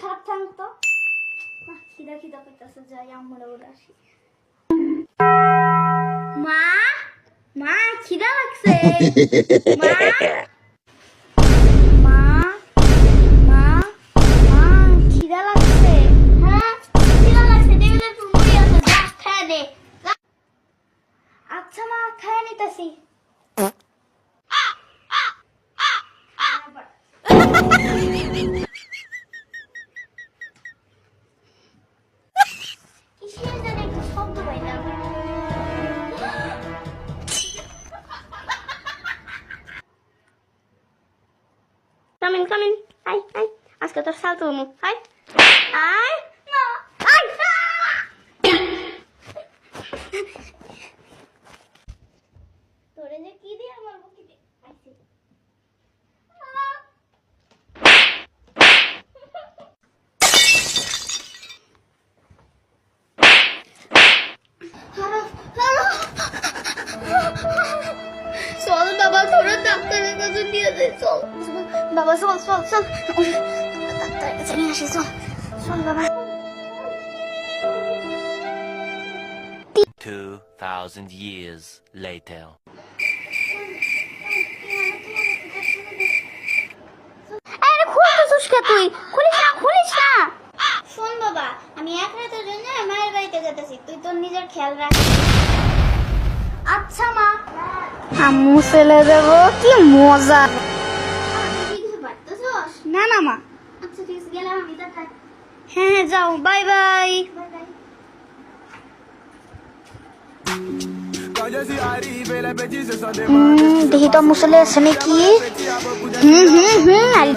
খারাপ থাক তো। খিদা খিদা করতেছে যাই আমরা ওরা আসি। মা মা খিদা লাগছে। মা মা মা খিদা লাগছে। হ্যাঁ খিদা লাগছে টেবিলের উপর মুড়ি আছে যা খেয়ে দে। আচ্ছা মা খেয়ে নিতেছি। come in, come in. Hi, hi. Ask Ascultă-l to meu. Hi, hi. ডাক্তারের কাছে নিয়ে যাই চল। বাবা চল চল চল। ডাক্তারের কাছে নিয়ে আসি চল। চল বাবা। 2,000 years later. আরে খুলতেছিস কে তুই? খুলিস না খুলিস না। শোন বাবা আমি এক রাতের জন্য মায়ের বাড়িতে যেতেছি তুই তোর নিজের খেয়াল রাখিস মা আম্মু ছেলে দেব, কি মজা। না না, মা। হ্যাঁ হ্যাঁ যাও, বাই বাই। দেখি তো মুসলে আছে নাকি? হুম হুম হুম